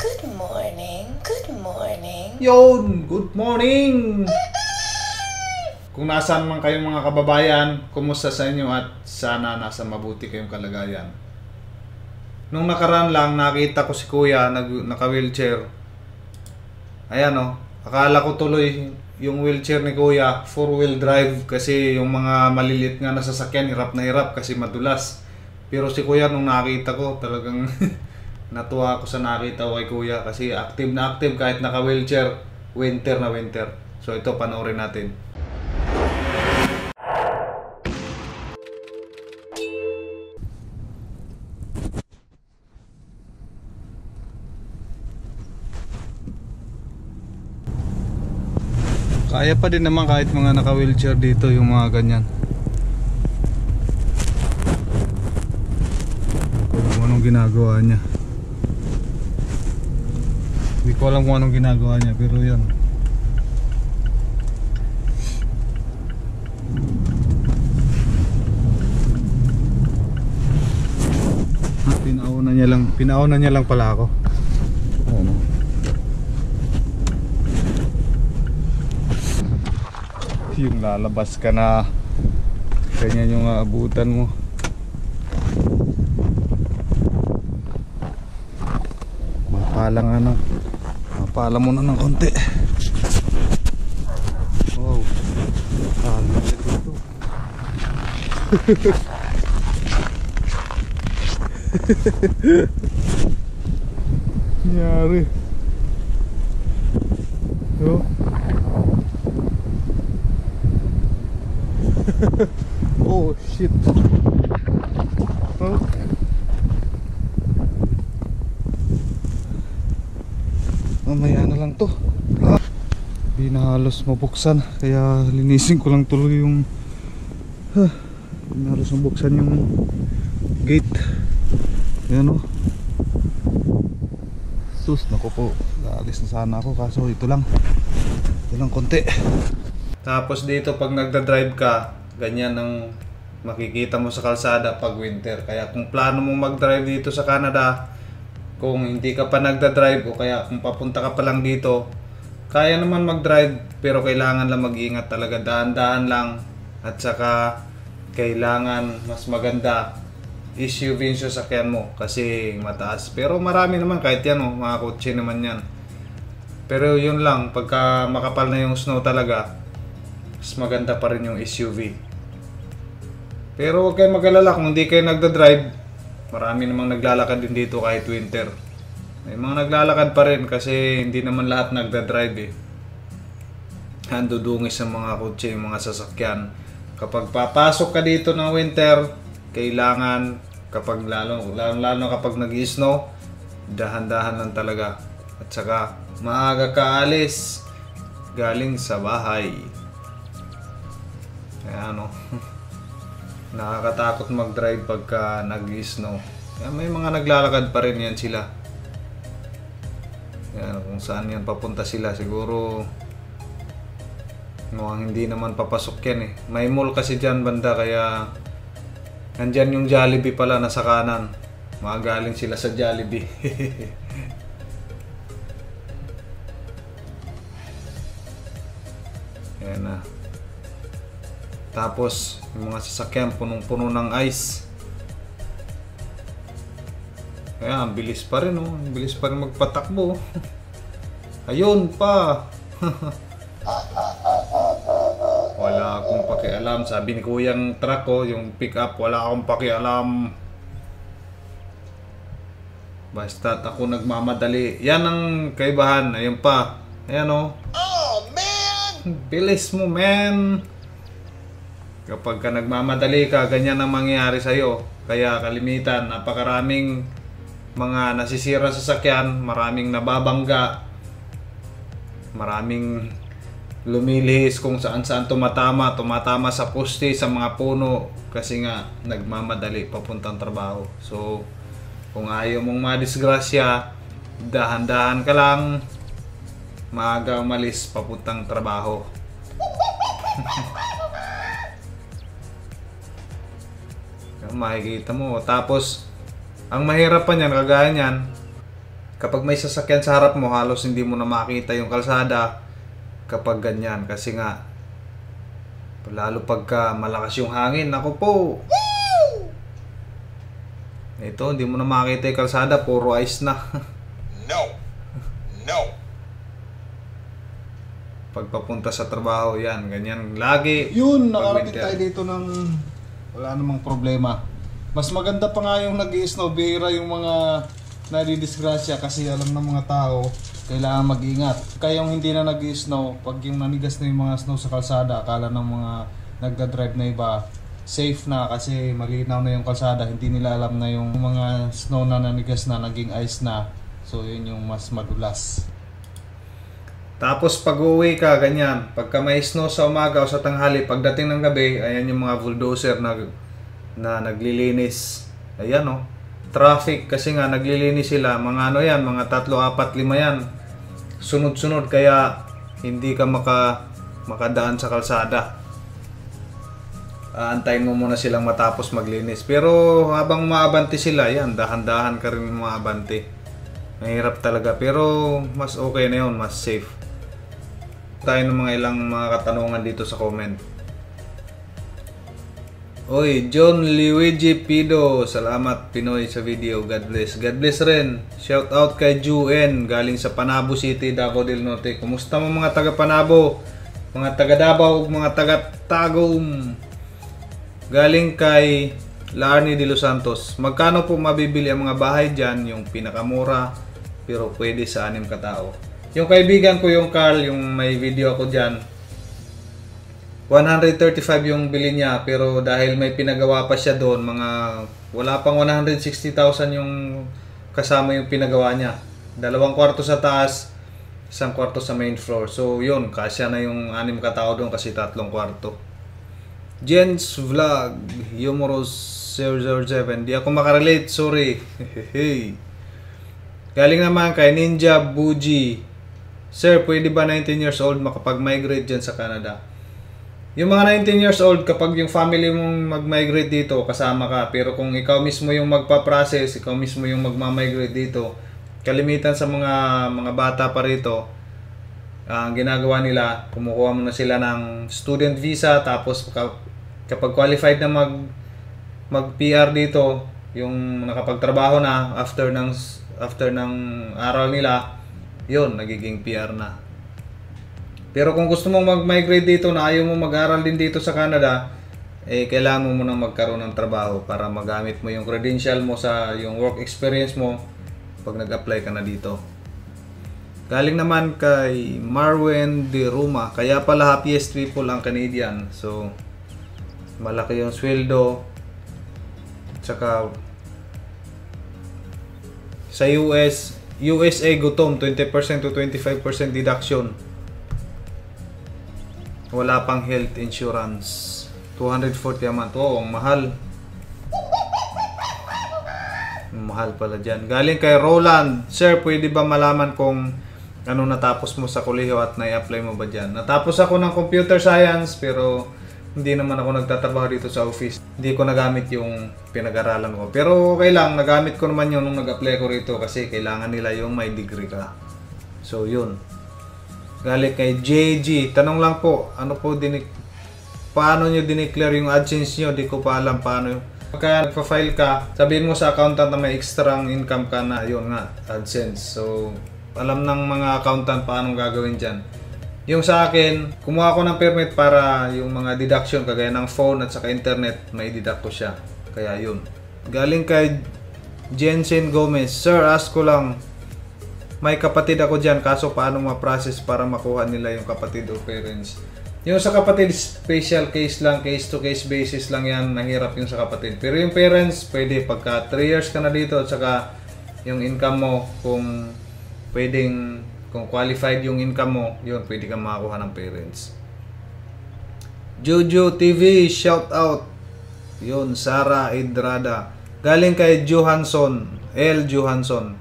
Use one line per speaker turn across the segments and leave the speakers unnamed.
Good morning. Good morning.
Yon, good morning! Kung nasaan man kayong mga kababayan, kumusta sa inyo at sana nasa mabuti kayong kalagayan. Nung nakaraan lang, nakita ko si kuya, nag, naka-wheelchair. Ayan o, akala ko tuloy yung wheelchair ni kuya, four-wheel drive kasi yung mga maliliit nga na sasakyan, hirap na hirap kasi madulas. Pero si kuya nung nakita ko, talagang natuwa ako sa nakita ko kay kuya kasi active na active kahit naka-wheelchair, winter na winter. So ito, panoorin natin. Kaya pa din naman kahit mga naka-wheelchair dito yung mga ganyan. Kung anong ginagawa niya. Hindi ko alam kung anong ginagawa niya pero yan. Ah, pinauna niya lang, pinauna niya lang pala ako. Ano? yung lalabas ka na ganyan yung aabutan mo mapala nga na mapala mo na ng konti wow pala dito Nyari. Yo. oh shit. Oh. Mamaya na lang to. Ah. Di na halos mabuksan kaya linisin ko lang tuloy yung huh. Na halos mabuksan yung gate. Ayan o. Sus, naku po. Naalis na sana ako kaso ito lang. Ito lang konti. Tapos dito pag nagda-drive ka, ganyan ang makikita mo sa kalsada pag winter. Kaya kung plano mong mag-drive dito sa Canada, kung hindi ka pa nagda-drive o kaya kung papunta ka pa lang dito, kaya naman mag-drive pero kailangan lang mag-ingat talaga. Dahan-dahan lang at saka kailangan mas maganda SUV yung sasakyan mo kasi mataas. Pero marami naman kahit yan oh, mga kotse naman yan. Pero yun lang, pagka makapal na yung snow talaga, mas maganda pa rin yung SUV. Pero huwag kayong mag-alala kung hindi kayo nagda-drive, marami namang naglalakad din dito kahit winter. May mga naglalakad pa rin kasi hindi naman lahat nagda-drive eh. Handudungis sa mga kotse, mga sasakyan. Kapag papasok ka dito ng winter, kailangan kapag lalo lalo, lalo kapag nag-snow, dahan-dahan lang talaga. At saka maaga ka alis galing sa bahay. Kaya ano, nakakatakot mag-drive pagka nag-snow. May mga naglalakad pa rin yan sila. Kaya kung saan yan papunta sila, siguro mukhang hindi naman papasok yan eh. May mall kasi dyan banda kaya nandyan yung Jollibee pala nasa kanan. Magaling sila sa Jollibee. Ayan na. Tapos, yung mga sasakyan punong-puno ng ice. Kaya, ang bilis pa rin, oh. Ang bilis pa rin magpatakbo. Ayun pa. wala akong pakialam. Sabi ni kuyang truck ko, yung pick up, wala akong pakialam. Basta ako nagmamadali. Yan ang kaibahan. Ayun pa. Ayan oh.
Oh, man!
Bilis mo, man. Kapag ka nagmamadali ka, ganyan ang mangyayari sa'yo. Kaya kalimitan, napakaraming mga nasisira sa sakyan, maraming nababangga, maraming lumilihis kung saan saan tumatama, tumatama sa poste, sa mga puno, kasi nga nagmamadali papuntang trabaho. So, kung ayaw mong madisgrasya, dahan-dahan ka lang, maaga umalis papuntang trabaho. makikita mo. Tapos, ang mahirap pa niyan, kagaya niyan, Kapag may sasakyan sa harap mo, halos hindi mo na makita yung kalsada kapag ganyan. Kasi nga, lalo pagka malakas yung hangin, ako po. Ito, hindi mo na makita yung kalsada, puro ice na.
No. No.
Pagpapunta sa trabaho, yan, ganyan. Lagi.
Yun, nakarating tayo dito ng wala namang problema. Mas maganda pa nga yung nag snow bira yung mga nadidisgrasya kasi alam ng mga tao kailangan mag-ingat. Kaya yung hindi na nag snow pag yung nanigas na yung mga snow sa kalsada, akala ng mga nagda-drive na iba, safe na kasi malinaw na yung kalsada. Hindi nila alam na yung mga snow na nanigas na, naging ice na. So yun yung mas madulas.
Tapos pag uwi ka, ganyan. Pagka may snow sa umaga o sa tanghali, pagdating ng gabi, ayan yung mga bulldozer na, na naglilinis. Ayan o. Traffic kasi nga naglilinis sila. Mga ano yan, mga tatlo, apat, lima yan. Sunod-sunod kaya hindi ka maka, makadaan sa kalsada. Aantayin mo muna silang matapos maglinis. Pero habang maabante sila, yan, dahan-dahan ka rin maabante. Mahirap talaga. Pero mas okay na yun, mas safe tayo ng mga ilang mga katanungan dito sa comment. Oy, John Luigi Pido. Salamat Pinoy sa video. God bless. God bless rin. Shout out kay Juen galing sa Panabo City, Davao del Norte. Kumusta mo mga taga Panabo? Mga taga Davao, mga taga Tagum. Galing kay Larny de Los Santos. Magkano po mabibili ang mga bahay dyan? Yung pinakamura pero pwede sa anim katao. Yung kaibigan ko yung Carl, yung may video ako dyan, 135 yung bili niya pero dahil may pinagawa pa siya doon, mga wala pang 160,000 yung kasama yung pinagawa niya. Dalawang kwarto sa taas, isang kwarto sa main floor. So yun, kasya na yung anim katao doon kasi tatlong kwarto. Jens Vlog, Humorous 007. Di ako makarelate, sorry. Hey. Galing naman kay Ninja Buji. Sir, pwede ba 19 years old makapag-migrate dyan sa Canada? Yung mga 19 years old, kapag yung family mong mag-migrate dito, kasama ka. Pero kung ikaw mismo yung magpa-process, ikaw mismo yung magma-migrate dito, kalimitan sa mga mga bata pa rito, ang ginagawa nila, kumukuha muna sila ng student visa, tapos ka- kapag qualified na mag mag-PR dito, yung nakapagtrabaho na after ng after ng aral nila, yun, nagiging PR na. Pero kung gusto mong mag-migrate dito na ayaw mo mag-aral din dito sa Canada, eh kailangan mo munang magkaroon ng trabaho para magamit mo yung credential mo sa yung work experience mo pag nag-apply ka na dito. Galing naman kay Marwen De Ruma. Kaya pala happiest people ang Canadian. So, malaki yung sweldo. Tsaka, sa US, USA gutom, 20% to 25% deduction. Wala pang health insurance. 240 a month. Oo, ang mahal. Mahal pala dyan. Galing kay Roland. Sir, pwede ba malaman kung ano natapos mo sa kolehiyo at na-apply mo ba dyan? Natapos ako ng computer science pero hindi naman ako nagtatrabaho dito sa office. Hindi ko nagamit yung pinag-aralan ko. Pero okay lang, nagamit ko naman yun nung nag-apply ko rito kasi kailangan nila yung may degree ka. So yun. Galing kay JG. Tanong lang po, ano po dinik paano nyo dineclare yung AdSense nyo? Di ko pa alam paano. Pagka nagpa-file ka, sabihin mo sa accountant na may extra income ka na, yun nga, AdSense. So, alam ng mga accountant paano gagawin dyan. Yung sa akin, kumuha ko ng permit para yung mga deduction kagaya ng phone at saka internet, may deduct ko siya. Kaya yun. Galing kay Jensen Gomez. Sir, ask ko lang, may kapatid ako dyan, kaso paano ma-process para makuha nila yung kapatid o parents? Yung sa kapatid, special case lang, case to case basis lang yan, nahirap yung sa kapatid. Pero yung parents, pwede pagka 3 years ka na dito at saka yung income mo, kung pwedeng, kung qualified yung income mo, yun, pwede kang makakuha ng parents. Jojo TV, shout out. Yun, Sara Idrada. Galing kay Johansson, L. Johansson.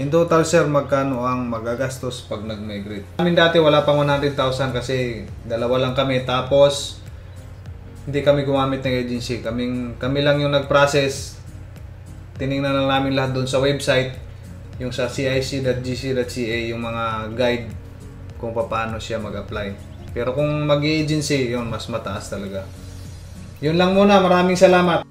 In total, sir, magkano ang magagastos pag nag-migrate? Amin dati wala pang 100,000 kasi dalawa lang kami. Tapos, hindi kami gumamit ng agency. Kaming, kami lang yung nag-process. Tiningnan lang namin lahat doon sa website. Yung sa cic.gc.ca yung mga guide kung paano siya mag-apply. Pero kung mag-agency, yun mas mataas talaga. Yun lang muna, maraming salamat.